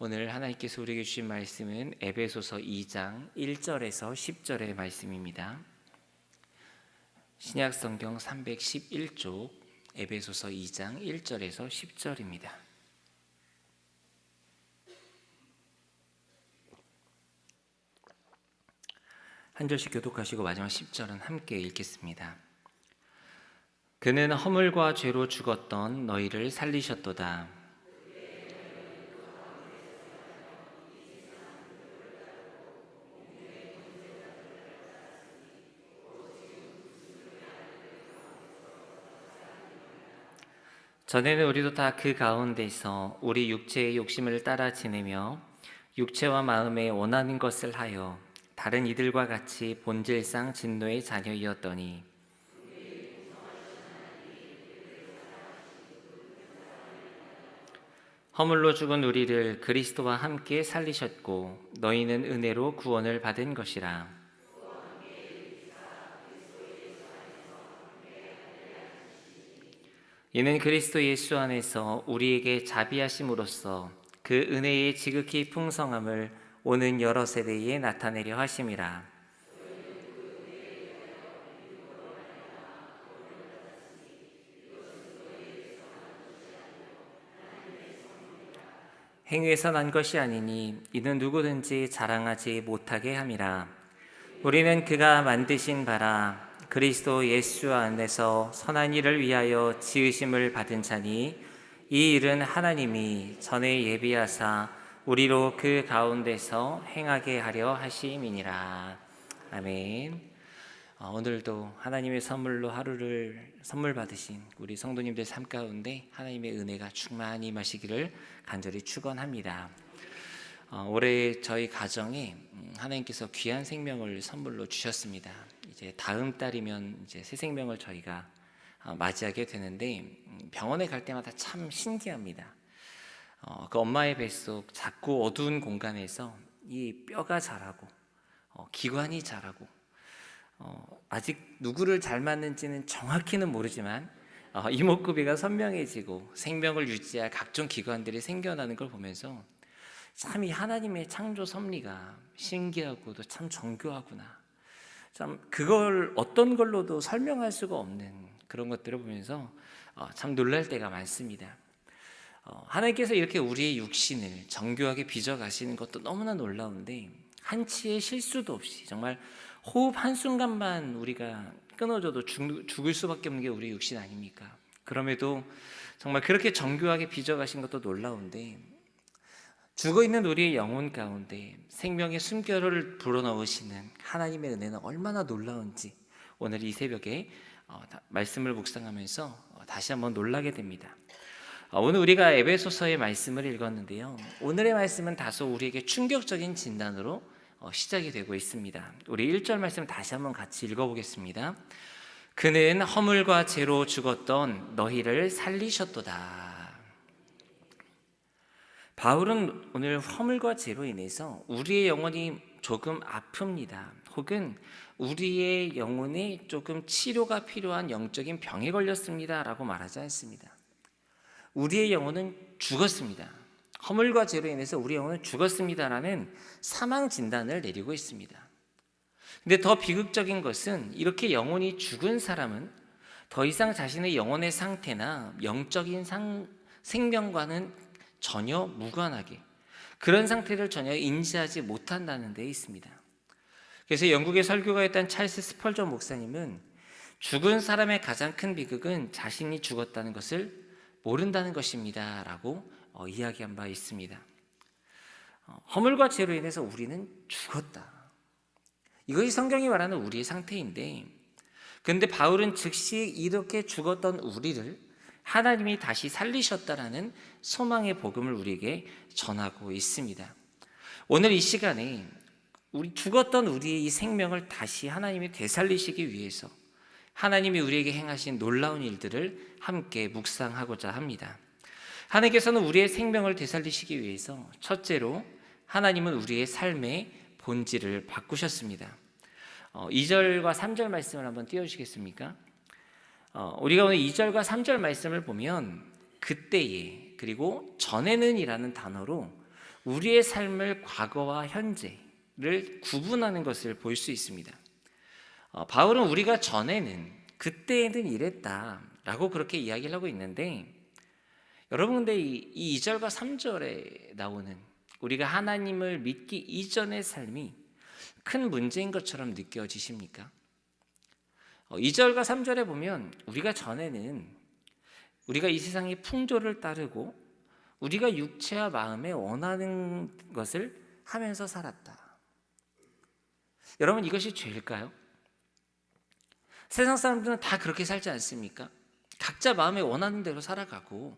오늘 하나님께서 우리에게 주신 말씀은 에베소서 2장 1절에서 10절의 말씀입니다. 신약 성경 311쪽 에베소서 2장 1절에서 10절입니다. 한 절씩 교독하시고 마지막 10절은 함께 읽겠습니다. 그는 허물과 죄로 죽었던 너희를 살리셨도다. 전에는 우리도 다 그 가운데서 우리 육체의 욕심을 따라 지내며 육체와 마음에 원하는 것을 하여 다른 이들과 같이 본질상 진노의 자녀이었더니 허물로 죽은 우리를 그리스도와 함께 살리셨고 너희는 은혜로 구원을 받은 것이라 이는 그리스도 예수 안에서 우리에게 자비하심으로써 그 은혜의 지극히 풍성함을 오는 여러 세대에 나타내려 하심이라. 행위에서 난 것이 아니니 이는 누구든지 자랑하지 못하게 함이라. 우리는 그가 만드신 바라 그리스도 예수 안에서 선한 일을 위하여 지으심을 받은 자니 이 일은 하나님이 전에 예비하사 우리로 그 가운데서 행하게 하려 하심이니라. 아멘. 어, 오늘도 하나님의 선물로 하루를 선물 받으신 우리 성도님들 삶 가운데 하나님의 은혜가 충만히 임하시기를 간절히 축원합니다. 어, 올해 저희 가정에 음, 하나님께서 귀한 생명을 선물로 주셨습니다. 이제 다음 달이면 이제 새 생명을 저희가 어, 맞이하게 되는데 음, 병원에 갈 때마다 참 신기합니다. 어, 그 엄마의 뱃속 작고 어두운 공간에서 이 뼈가 자라고 어, 기관이 자라고 어, 아직 누구를 잘 맞는지는 정확히는 모르지만 어, 이목구비가 선명해지고 생명을 유지할 각종 기관들이 생겨나는 걸 보면서 참 이 하나님의 창조 섭리가 신기하고도 참 정교하구나. 참 그걸 어떤 걸로도 설명할 수가 없는 그런 것들을 보면서 어, 참 놀랄 때가 많습니다. 어, 하나님께서 이렇게 우리의 육신을 정교하게 빚어 가시는 것도 너무나 놀라운데 한치의 실수도 없이 정말 호흡 한 순간만 우리가 끊어져도 죽, 죽을 수밖에 없는 게 우리 육신 아닙니까? 그럼에도 정말 그렇게 정교하게 빚어 가신 것도 놀라운데 죽어 있는 우리의 영혼 가운데 생명의 숨결을 불어넣으시는 하나님의 은혜는 얼마나 놀라운지 오늘 이 새벽에 어, 다- 말씀을 묵상하면서 어, 다시 한번 놀라게 됩니다. 어, 오늘 우리가 에베소서의 말씀을 읽었는데요. 오늘의 말씀은 다소 우리에게 충격적인 진단으로 어, 시작이 되고 있습니다. 우리 1절 말씀 다시 한번 같이 읽어보겠습니다. 그는 허물과 죄로 죽었던 너희를 살리셨도다. 바울은 오늘 허물과 죄로 인해서 우리의 영혼이 조금 아픕니다. 혹은 우리의 영혼이 조금 치료가 필요한 영적인 병에 걸렸습니다라고 말하지 않습니다. 우리의 영혼은 죽었습니다. 허물과 죄로 인해서 우리 영혼은 죽었습니다라는 사망 진단을 내리고 있습니다. 근데 더 비극적인 것은 이렇게 영혼이 죽은 사람은 더 이상 자신의 영혼의 상태나 영적인 상, 생명과는 전혀 무관하게 그런 상태를 전혀 인지하지 못한다는 데 있습니다. 그래서 영국의 설교가였던 찰스 스펄저 목사님은 죽은 사람의 가장 큰 비극은 자신이 죽었다는 것을 모른다는 것입니다 라고 어, 이야기한 바 있습니다. 어, 허물과 죄로 인해서 우리는 죽었다. 이것이 성경이 말하는 우리의 상태인데, 그런데 바울은 즉시 이렇게 죽었던 우리를 하나님이 다시 살리셨다라는 소망의 복음을 우리에게 전하고 있습니다. 오늘 이 시간에 우리 죽었던 우리의 이 생명을 다시 하나님이 되살리시기 위해서 하나님이 우리에게 행하신 놀라운 일들을 함께 묵상하고자 합니다. 하나님께서는 우리의 생명을 되살리시기 위해서 첫째로 하나님은 우리의 삶의 본질을 바꾸셨습니다. 어, 2절과 3절 말씀을 한번 띄워주시겠습니까? 어, 우리가 오늘 2절과 3절 말씀을 보면 그때에 그리고 전에는이라는 단어로 우리의 삶을 과거와 현재를 구분하는 것을 볼 수 있습니다. 어, 바울은 우리가 전에는 그때에는 이랬다라고 그렇게 이야기를 하고 있는데 여러분 근데 이 2절과 3절에 나오는 우리가 하나님을 믿기 이전의 삶이 큰 문제인 것처럼 느껴지십니까? 2절과 3절에 보면 우리가 전에는 우리가 이 세상의 풍조를 따르고 우리가 육체와 마음에 원하는 것을 하면서 살았다. 여러분 이것이 죄일까요? 세상 사람들은 다 그렇게 살지 않습니까? 각자 마음에 원하는 대로 살아가고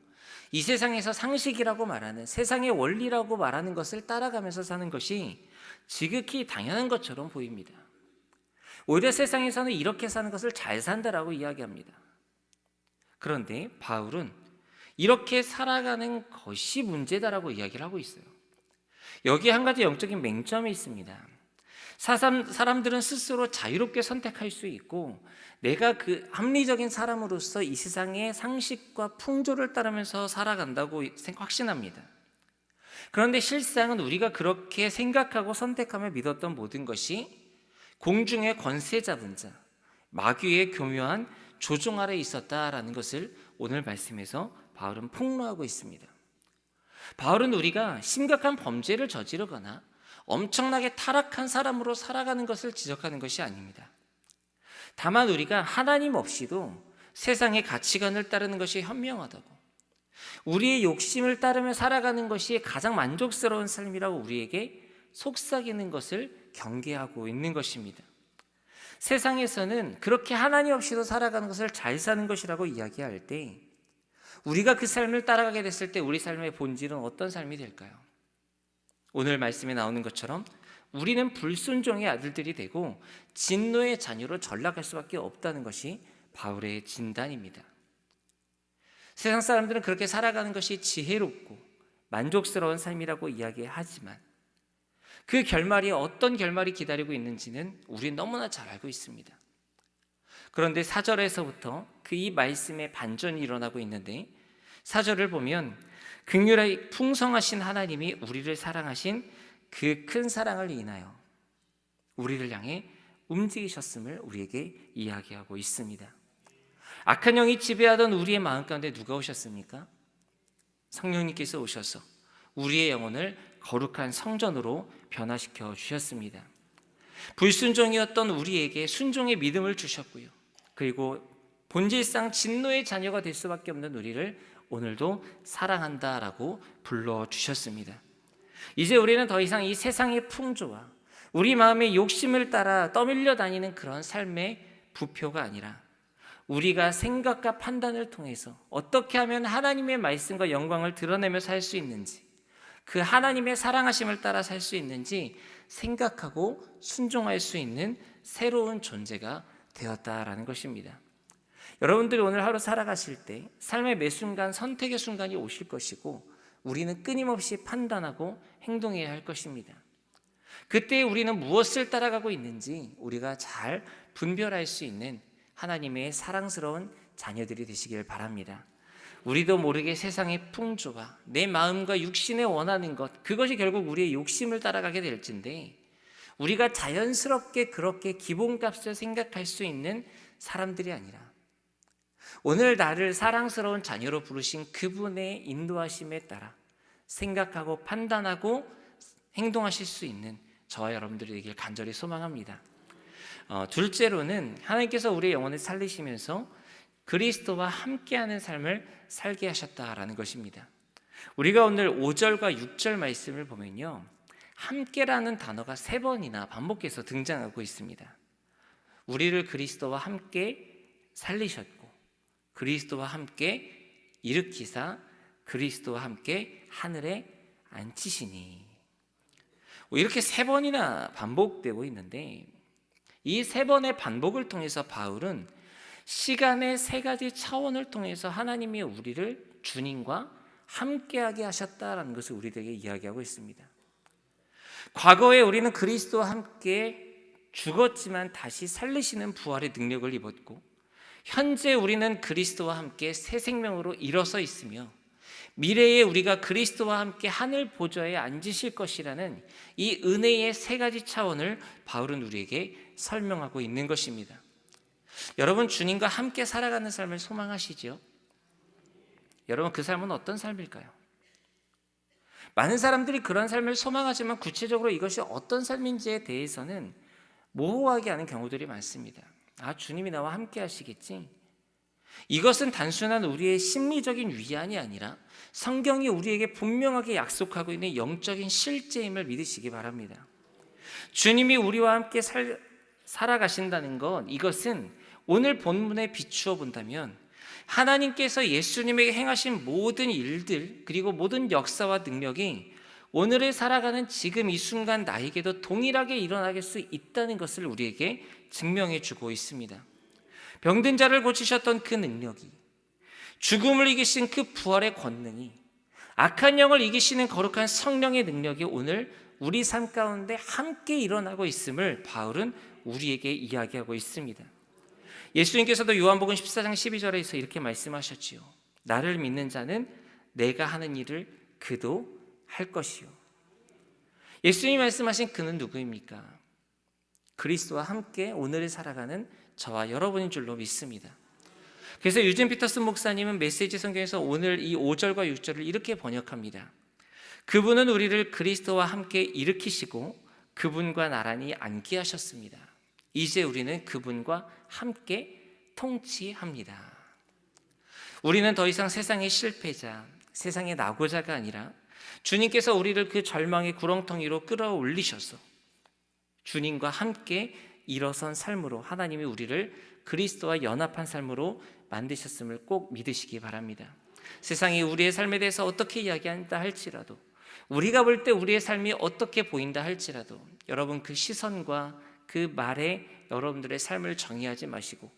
이 세상에서 상식이라고 말하는 세상의 원리라고 말하는 것을 따라가면서 사는 것이 지극히 당연한 것처럼 보입니다. 오히려 세상에서는 이렇게 사는 것을 잘 산다라고 이야기합니다. 그런데 바울은 이렇게 살아가는 것이 문제다라고 이야기를 하고 있어요. 여기에 한 가지 영적인 맹점이 있습니다. 사람, 사람들은 스스로 자유롭게 선택할 수 있고 내가 그 합리적인 사람으로서 이 세상의 상식과 풍조를 따르면서 살아간다고 확신합니다. 그런데 실상은 우리가 그렇게 생각하고 선택하며 믿었던 모든 것이 공중의 권세 잡은 자, 마귀의 교묘한 조종 아래 있었다라는 것을 오늘 말씀에서 바울은 폭로하고 있습니다. 바울은 우리가 심각한 범죄를 저지르거나 엄청나게 타락한 사람으로 살아가는 것을 지적하는 것이 아닙니다. 다만 우리가 하나님 없이도 세상의 가치관을 따르는 것이 현명하다고 우리의 욕심을 따르며 살아가는 것이 가장 만족스러운 삶이라고 우리에게 속삭이는 것을 경계하고 있는 것입니다. 세상에서는 그렇게 하나님 없이도 살아가는 것을 잘 사는 것이라고 이야기할 때 우리가 그 삶을 따라가게 됐을 때 우리 삶의 본질은 어떤 삶이 될까요? 오늘 말씀에 나오는 것처럼 우리는 불순종의 아들들이 되고 진노의 자녀로 전락할 수밖에 없다는 것이 바울의 진단입니다. 세상 사람들은 그렇게 살아가는 것이 지혜롭고 만족스러운 삶이라고 이야기하지만 그 결말이 어떤 결말이 기다리고 있는지는 우리 너무나 잘 알고 있습니다. 그런데 사절에서부터 그 이 말씀의 반전이 일어나고 있는데 사절을 보면 극률의 풍성하신 하나님이 우리를 사랑하신 그 큰 사랑을 인하여 우리를 향해 움직이셨음을 우리에게 이야기하고 있습니다. 악한 영이 지배하던 우리의 마음 가운데 누가 오셨습니까? 성령님께서 오셔서 우리의 영혼을 거룩한 성전으로 변화시켜 주셨습니다. 불순종이었던 우리에게 순종의 믿음을 주셨고요. 그리고 본질상 진노의 자녀가 될 수밖에 없는 우리를 오늘도 사랑한다라고 불러 주셨습니다. 이제 우리는 더 이상 이 세상의 풍조와 우리 마음의 욕심을 따라 떠밀려 다니는 그런 삶의 부표가 아니라 우리가 생각과 판단을 통해서 어떻게 하면 하나님의 말씀과 영광을 드러내며 살 수 있는지 그 하나님의 사랑하심을 따라 살 수 있는지 생각하고 순종할 수 있는 새로운 존재가 되었다라는 것입니다. 여러분들이 오늘 하루 살아가실 때 삶의 매 순간 선택의 순간이 오실 것이고 우리는 끊임없이 판단하고 행동해야 할 것입니다. 그때 우리는 무엇을 따라가고 있는지 우리가 잘 분별할 수 있는 하나님의 사랑스러운 자녀들이 되시길 바랍니다. 우리도 모르게 세상의 풍조와 내 마음과 육신에 원하는 것 그것이 결국 우리의 욕심을 따라가게 될진데 우리가 자연스럽게 그렇게 기본값을 생각할 수 있는 사람들이 아니라 오늘 나를 사랑스러운 자녀로 부르신 그분의 인도하심에 따라 생각하고 판단하고 행동하실 수 있는 저와 여러분들이 되길 간절히 소망합니다. 어, 둘째로는 하나님께서 우리의 영혼을 살리시면서 그리스도와 함께하는 삶을 살게 하셨다라는 것입니다. 우리가 오늘 5절과 6절 말씀을 보면요. 함께라는 단어가 세 번이나 반복해서 등장하고 있습니다. 우리를 그리스도와 함께 살리셨고 그리스도와 함께 일으키사 그리스도와 함께 하늘에 앉히시니 이렇게 세 번이나 반복되고 있는데 이 세 번의 반복을 통해서 바울은 시간의 세 가지 차원을 통해서 하나님이 우리를 주님과 함께하게 하셨다라는 것을 우리에게 이야기하고 있습니다. 과거에 우리는 그리스도와 함께 죽었지만 다시 살리시는 부활의 능력을 입었고 현재 우리는 그리스도와 함께 새 생명으로 일어서 있으며 미래에 우리가 그리스도와 함께 하늘 보좌에 앉으실 것이라는 이 은혜의 세 가지 차원을 바울은 우리에게 설명하고 있는 것입니다. 여러분 주님과 함께 살아가는 삶을 소망하시지요? 여러분 그 삶은 어떤 삶일까요? 많은 사람들이 그런 삶을 소망하지만 구체적으로 이것이 어떤 삶인지에 대해서는 모호하게 아는 경우들이 많습니다. 아, 주님이 나와 함께 하시겠지? 이것은 단순한 우리의 심리적인 위안이 아니라 성경이 우리에게 분명하게 약속하고 있는 영적인 실제임을 믿으시기 바랍니다. 주님이 우리와 함께 살, 살아가신다는 것, 이것은 오늘 본문에 비추어 본다면 하나님께서 예수님에게 행하신 모든 일들, 그리고 모든 역사와 능력이 오늘을 살아가는 지금 이 순간 나에게도 동일하게 일어나게 수 있다는 것을 우리에게 증명해 주고 있습니다. 병든 자를 고치셨던 그 능력이 죽음을 이기신 그 부활의 권능이 악한 영을 이기시는 거룩한 성령의 능력이 오늘 우리 삶 가운데 함께 일어나고 있음을 바울은 우리에게 이야기하고 있습니다. 예수님께서도 요한복음 14장 12절에서 이렇게 말씀하셨지요. 나를 믿는 자는 내가 하는 일을 그도 할 것이요. 예수님이 말씀하신 그는 누구입니까? 그리스도와 함께 오늘을 살아가는 저와 여러분인 줄로 믿습니다. 그래서 유진 피터슨 목사님은 메시지 성경에서 오늘 이 5절과 6절을 이렇게 번역합니다. 그분은 우리를 그리스도와 함께 일으키시고 그분과 나란히 앉게 하셨습니다. 이제 우리는 그분과 함께 통치합니다. 우리는 더 이상 세상의 실패자, 세상의 낙오자가 아니라 주님께서 우리를 그 절망의 구렁텅이로 끌어올리셔서 주님과 함께 일어선 삶으로 하나님이 우리를 그리스도와 연합한 삶으로 만드셨음을 꼭 믿으시기 바랍니다. 세상이 우리의 삶에 대해서 어떻게 이야기한다 할지라도 우리가 볼 때 우리의 삶이 어떻게 보인다 할지라도 여러분 그 시선과 그 말에 여러분들의 삶을 정의하지 마시고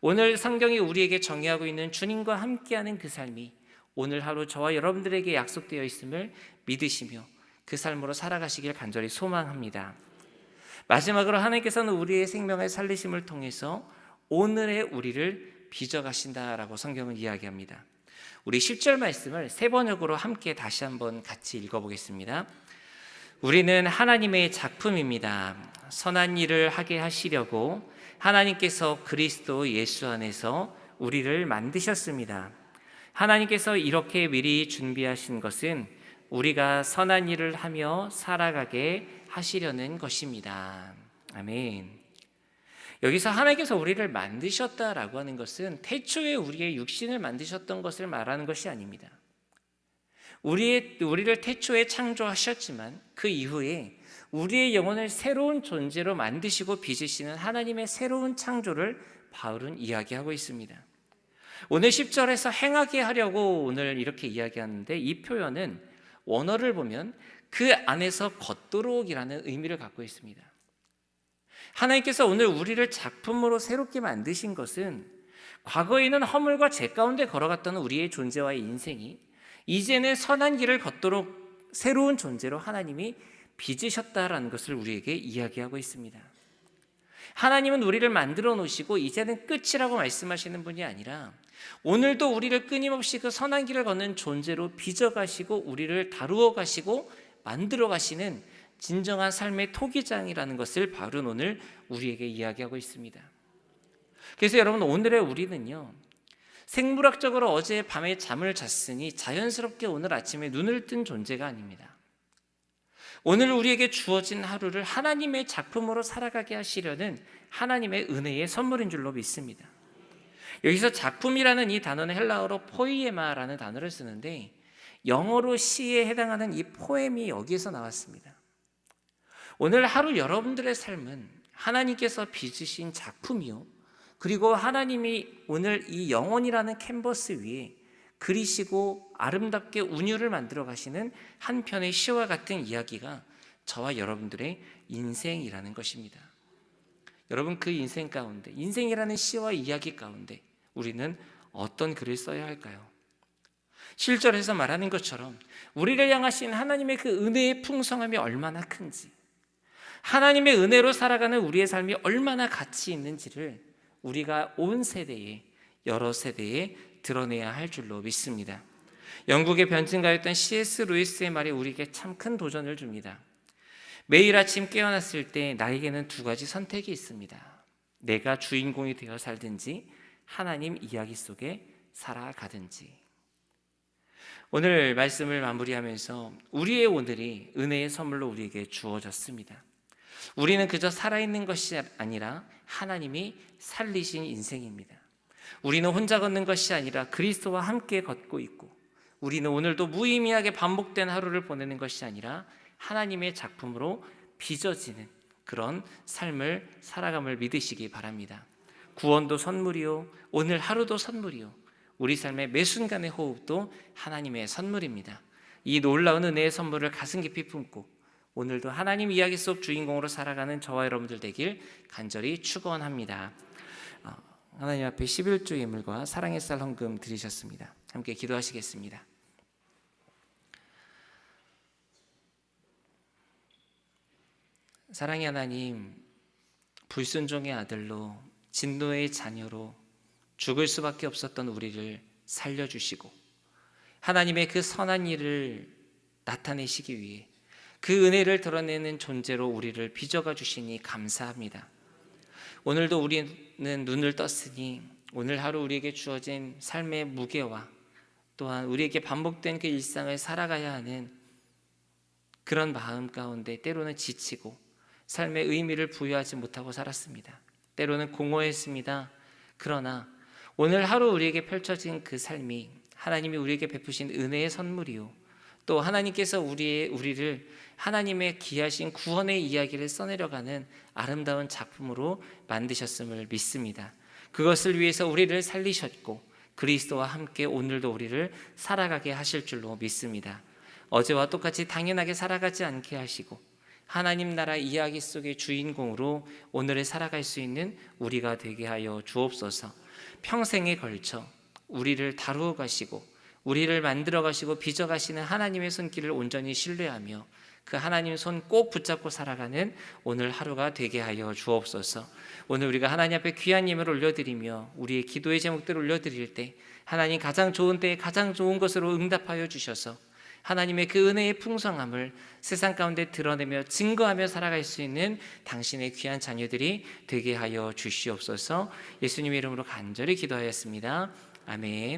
오늘 성경이 우리에게 정의하고 있는 주님과 함께하는 그 삶이 오늘 하루 저와 여러분들에게 약속되어 있음을 믿으시며 그 삶으로 살아가시길 간절히 소망합니다. 마지막으로 하나님께서는 우리의 생명의 살리심을 통해서 오늘의 우리를 빚어가신다라고 성경은 이야기합니다. 우리 10절 말씀을 세 번역으로 함께 다시 한번 같이 읽어보겠습니다. 우리는 하나님의 작품입니다. 선한 일을 하게 하시려고 하나님께서 그리스도 예수 안에서 우리를 만드셨습니다. 하나님께서 이렇게 미리 준비하신 것은 우리가 선한 일을 하며 살아가게 하시려는 것입니다. 아멘. 여기서 하나님께서 우리를 만드셨다라고 하는 것은 태초에 우리의 육신을 만드셨던 것을 말하는 것이 아닙니다. 우리의, 우리를 태초에 창조하셨지만 그 이후에 우리의 영혼을 새로운 존재로 만드시고 빚으시는 하나님의 새로운 창조를 바울은 이야기하고 있습니다. 오늘 10절에서 행하게 하려고 오늘 이렇게 이야기하는데 이 표현은 원어를 보면 그 안에서 겉도록이라는 의미를 갖고 있습니다. 하나님께서 오늘 우리를 작품으로 새롭게 만드신 것은 과거에는 허물과 죄 가운데 걸어갔던 우리의 존재와의 인생이 이제는 선한 길을 걷도록 새로운 존재로 하나님이 빚으셨다라는 것을 우리에게 이야기하고 있습니다. 하나님은 우리를 만들어 놓으시고 이제는 끝이라고 말씀하시는 분이 아니라 오늘도 우리를 끊임없이 그 선한 길을 걷는 존재로 빚어 가시고 우리를 다루어 가시고 만들어 가시는 진정한 삶의 토기장이라는 것을 바로 오늘 우리에게 이야기하고 있습니다. 그래서 여러분 오늘의 우리는요. 생물학적으로 어제 밤에 잠을 잤으니 자연스럽게 오늘 아침에 눈을 뜬 존재가 아닙니다. 오늘 우리에게 주어진 하루를 하나님의 작품으로 살아가게 하시려는 하나님의 은혜의 선물인 줄로 믿습니다. 여기서 작품이라는 이 단어는 헬라어로 포이에마라는 단어를 쓰는데 영어로 시에 해당하는 이 포엠이 여기에서 나왔습니다. 오늘 하루 여러분들의 삶은 하나님께서 빚으신 작품이요. 그리고 하나님이 오늘 이 영혼이라는 캔버스 위에 그리시고 아름답게 운율을 만들어 가시는 한 편의 시와 같은 이야기가 저와 여러분들의 인생이라는 것입니다. 여러분 그 인생 가운데 인생이라는 시와 이야기 가운데 우리는 어떤 글을 써야 할까요? 실절에서 말하는 것처럼 우리를 향하신 하나님의 그 은혜의 풍성함이 얼마나 큰지 하나님의 은혜로 살아가는 우리의 삶이 얼마나 가치 있는지를 우리가 온 세대에 여러 세대에 드러내야 할 줄로 믿습니다. 영국의 변증가였던 C.S. 루이스의 말이 우리에게 참 큰 도전을 줍니다. 매일 아침 깨어났을 때 나에게는 두 가지 선택이 있습니다. 내가 주인공이 되어 살든지 하나님 이야기 속에 살아가든지. 오늘 말씀을 마무리하면서 우리의 오늘이 은혜의 선물로 우리에게 주어졌습니다. 우리는 그저 살아있는 것이 아니라 하나님이 살리신 인생입니다. 우리는 혼자 걷는 것이 아니라 그리스도와 함께 걷고 있고 우리는 오늘도 무의미하게 반복된 하루를 보내는 것이 아니라 하나님의 작품으로 빚어지는 그런 삶을 살아감을 믿으시기 바랍니다. 구원도 선물이요. 오늘 하루도 선물이요. 우리 삶의 매 순간의 호흡도 하나님의 선물입니다. 이 놀라운 은혜의 선물을 가슴 깊이 품고 오늘도 하나님 이야기 속 주인공으로 살아가는 저와 여러분들 되길 간절히 축원합니다. 어, 하나님 앞에 11조 예물과 사랑의 쌀 헌금 드리셨습니다. 함께 기도하시겠습니다. 사랑의 하나님, 불순종의 아들로 진노의 자녀로 죽을 수밖에 없었던 우리를 살려주시고 하나님의 그 선한 일을 나타내시기 위해 그 은혜를 드러내는 존재로 우리를 빚어가 주시니 감사합니다. 오늘도 우리는 눈을 떴으니 오늘 하루 우리에게 주어진 삶의 무게와 또한 우리에게 반복된 그 일상을 살아가야 하는 그런 마음 가운데 때로는 지치고 삶의 의미를 부여하지 못하고 살았습니다. 때로는 공허했습니다. 그러나 오늘 하루 우리에게 펼쳐진 그 삶이 하나님이 우리에게 베푸신 은혜의 선물이요. 또 하나님께서 우리의 우리를 하나님의 귀하신 구원의 이야기를 써내려가는 아름다운 작품으로 만드셨음을 믿습니다. 그것을 위해서 우리를 살리셨고 그리스도와 함께 오늘도 우리를 살아가게 하실 줄로 믿습니다. 어제와 똑같이 당연하게 살아가지 않게 하시고 하나님 나라 이야기 속의 주인공으로 오늘을 살아갈 수 있는 우리가 되게 하여 주옵소서. 평생에 걸쳐 우리를 다루어 가시고 우리를 만들어 가시고 빚어 가시는 하나님의 손길을 온전히 신뢰하며 그 하나님 손 꼭 붙잡고 살아가는 오늘 하루가 되게 하여 주옵소서. 오늘 우리가 하나님 앞에 귀한 예물을 올려드리며 우리의 기도의 제목들을 올려드릴 때 하나님 가장 좋은 때에 가장 좋은 것으로 응답하여 주셔서 하나님의 그 은혜의 풍성함을 세상 가운데 드러내며 증거하며 살아갈 수 있는 당신의 귀한 자녀들이 되게 하여 주시옵소서. 예수님의 이름으로 간절히 기도하였습니다. 아멘.